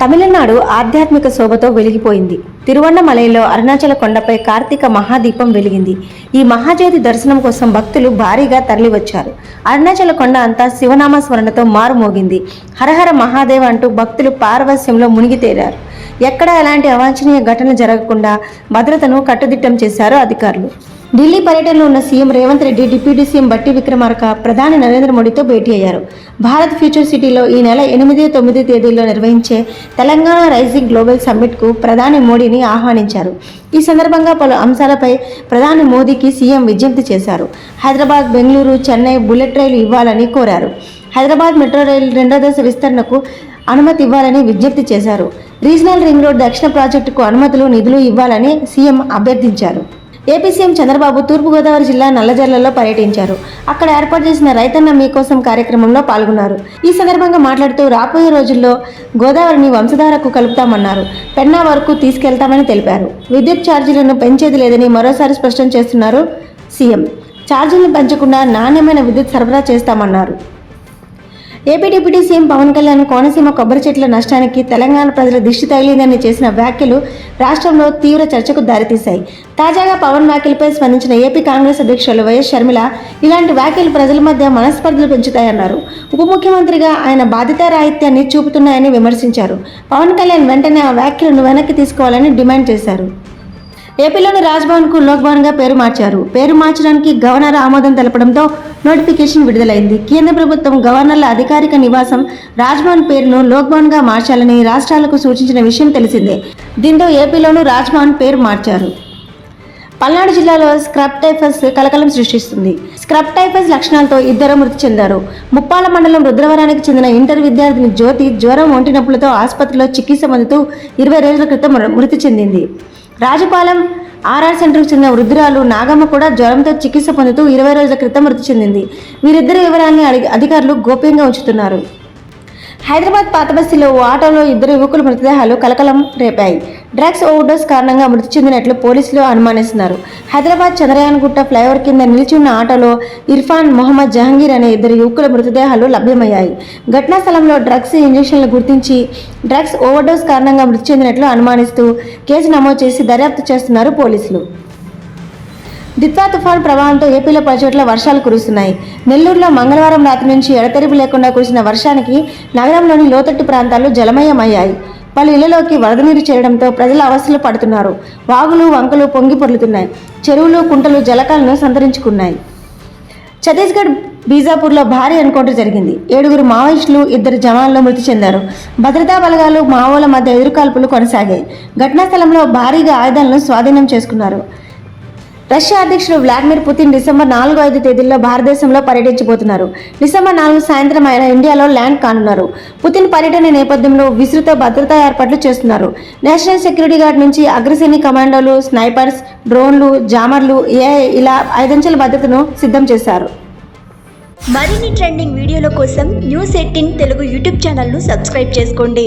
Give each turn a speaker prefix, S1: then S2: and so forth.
S1: తమిళనాడు ఆధ్యాత్మిక శోభతో వెలిగిపోయింది. తిరువన్నమలైలో అరుణాచల కొండపై కార్తీక మహాదీపం వెలిగింది. ఈ మహాజ్యోతి దర్శనం కోసం భక్తులు భారీగా తరలివచ్చారు. అరుణాచల కొండ అంతా శివనామ స్మరణతో మారుమోగింది. హరహర మహాదేవ అంటూ భక్తులు పారవస్యంలో మునిగి తేరారు. ఎక్కడా ఎలాంటి అవాంఛనీయ ఘటన జరగకుండా భద్రతను కట్టుదిట్టం చేశారు అధికారులు. ఢిల్లీ పర్యటనలో ఉన్న CM Revanth Reddy deputy CM Bhatti Vikramarka ప్రధాని నరేంద్ర మోడీతో భేటీ అయ్యారు. భారత్ ఫ్యూచర్ సిటీలో ఈ నెల ఎనిమిది తొమ్మిది తేదీల్లో నిర్వహించే తెలంగాణ రైజింగ్ గ్లోబల్ సమ్మిట్కు ప్రధాని మోడీని ఆహ్వానించారు. ఈ సందర్భంగా పలు అంశాలపై ప్రధాని మోదీకి సీఎం విజ్ఞప్తి చేశారు. హైదరాబాద్ బెంగళూరు చెన్నై బుల్లెట్ రైలు ఇవ్వాలని కోరారు. హైదరాబాద్ మెట్రో రైలు రెండో దశ విస్తరణకు అనుమతి ఇవ్వాలని విజ్ఞప్తి చేశారు. రీజనల్ రింగ్ రోడ్ దక్షిణ ప్రాజెక్టుకు అనుమతులు నిధులు ఇవ్వాలని సీఎం అభ్యర్థించారు. ఏపీ సీఎం చంద్రబాబు తూర్పుగోదావరి జిల్లా నల్లజర్లలో పర్యటించారు. అక్కడ ఏర్పాటు చేసిన రైతన్న మీకోసం కార్యక్రమంలో పాల్గొన్నారు. ఈ సందర్భంగా మాట్లాడుతూ రాబోయే రోజుల్లో గోదావరిని వంశధారకు కలుపుతామన్నారు. పెన్నా వరకు తీసుకెళ్తామని తెలిపారు. విద్యుత్ ఛార్జీలను పెంచేది లేదని మరోసారి స్పష్టం చేస్తున్నారు సీఎం. ఛార్జీలను పెంచకుండా నాణ్యమైన విద్యుత్ సరఫరా చేస్తామన్నారు. AP deputy CM Pawan Kalyan Konaseema కొబ్బరి చెట్ల నష్టానికి తెలంగాణ ప్రజల దిష్టి తగిలిందని చేసిన వ్యాఖ్యలు రాష్ట్రంలో తీవ్ర చర్చకు దారితీశాయి. తాజాగా పవన్ వ్యాఖ్యలపై స్పందించిన ఏపీ కాంగ్రెస్ అధ్యక్షులు వైఎస్ షర్మిల ఇలాంటి వ్యాఖ్యలు ప్రజల మధ్య మనస్పర్ధలు పెంచుతాయన్నారు. ఉప ముఖ్యమంత్రిగా ఆయన బాధితారాహిత్యాన్ని చూపుతున్నాయని విమర్శించారు. పవన్ కళ్యాణ్ వెంటనే ఆ వ్యాఖ్యలను వెనక్కి తీసుకోవాలని డిమాండ్ చేశారు. ఏపీలోని రాజ్భవన్కు లోక్భవన్గా పేరు మార్చారు. పేరు మార్చడానికి గవర్నర్ ఆమోదం తెలపడంతో నోటిఫికేషన్ విడుదలైంది. కేంద్ర ప్రభుత్వం గవర్నర్ల అధికారిక నివాసం రాజ్భవన్ పేరును లోక్భవన్గా మార్చాలని రాష్ట్రాలకు సూచించిన విషయం తెలిసిందే. దీంతో ఏపీలోనూ రాజ్భవన్ పేరు మార్చారు. పల్నాడు జిల్లాలో స్క్రబ్ టైఫస్ కలకలం సృష్టిస్తుంది. స్క్రబ్ టైఫస్ లక్షణాలతో ఇద్దరు మృతి చెందారు. ముప్పాల మండలం రుద్రవరానికి చెందిన ఇంటర్ విద్యార్థిని జ్యోతి జ్వరం ఒంటి నొప్పులతో ఆసుపత్రిలో చికిత్స పొందుతూ ఇరవై రోజుల క్రితం మృతి చెందింది. రాజపాలెం ఆర్ఆర్ సెంటర్కు చెందిన వృద్ధురాలు నాగమ్మ కూడా జ్వరంతో చికిత్స పొందుతూ ఇరవై రోజుల క్రితం మృతి చెందింది. వీరిద్దరి వివరాన్ని అధికారులు గోప్యంగా ఉంచుతున్నారు. హైదరాబాద్ పాతబస్తిలో ఓ ఆటోలో ఇద్దరు యువకుల మృతదేహాలు కలకలం రేపాయి. డ్రగ్స్ ఓవర్డోస్ కారణంగా మృతి చెందినట్లు పోలీసులు అనుమానిస్తున్నారు. హైదరాబాద్ చంద్రయాన్గుట్ట ఫ్లైఓవర్ కింద నిలిచి ఉన్న ఆటోలో ఇర్ఫాన్ మొహమ్మద్ జహంగీర్ అనే ఇద్దరు యువకుల మృతదేహాలు లభ్యమయ్యాయి. ఘటనా స్థలంలో డ్రగ్స్ ఇంజెక్షన్లు గుర్తించి డ్రగ్స్ ఓవర్డోస్ కారణంగా మృతి చెందినట్లు అనుమానిస్తూ కేసు నమోదు చేసి దర్యాప్తు చేస్తున్నారు పోలీసులు. దిత్వా తుఫాన్ ప్రభావంతో ఏపీలో పలుచోట్ల వర్షాలు కురుస్తున్నాయి. నెల్లూరులో మంగళవారం రాత్రి నుంచి ఎడతెరిపి లేకుండా కురిసిన వర్షానికి నగరంలోని లోతట్టు ప్రాంతాలు జలమయమయ్యాయి. పలు ఇళ్ళలోకి వరద నీరు చేరడంతో ప్రజలు అవస్థలు పడుతున్నారు. వాగులు వంకలు పొంగి పొర్లుతున్నాయి. చెరువులు కుంటలు జలకాలను సంతరించుకున్నాయి. ఛత్తీస్గఢ్ బీజాపూర్లో భారీ ఎన్కౌంటర్ జరిగింది. ఏడుగురు మావోయిస్టులు ఇద్దరు జవాన్లు మృతి చెందారు. భద్రతా బలగాలు మావోల మధ్య ఎదురుకాల్పులు కొనసాగాయి. ఘటనా స్థలంలో భారీగా ఆయుధాలను స్వాధీనం చేసుకున్నారు. రష్యా అధ్యక్షుడు వ్లాదిమిర్ పుతిన్ డిసెంబర్ నాలుగు ఐదు తేదీల్లో భారతదేశంలో పర్యటించబోతున్నారు. డిసెంబర్ నాలుగు సాయంత్రం ఆయన ఇండియాలో ల్యాండ్ కానున్నారు. పుతిన్ పర్యటన నేపథ్యంలో విస్తృత భద్రతా ఏర్పాట్లు చేస్తున్నారు. నేషనల్ సెక్యూరిటీ గార్డ్ నుంచి అగ్రసేని కమాండోలు స్నైపర్స్ డ్రోన్లు జామర్లు ఏఐ ఇలా ఐదంచెల భద్రతను సిద్ధం చేశారు.
S2: మరిన్ని ట్రెండింగ్ వీడియోల కోసం న్యూస్ ఎయిటీన్ తెలుగు యూట్యూబ్ ఛానల్ను సబ్స్క్రైబ్ చేసుకోండి.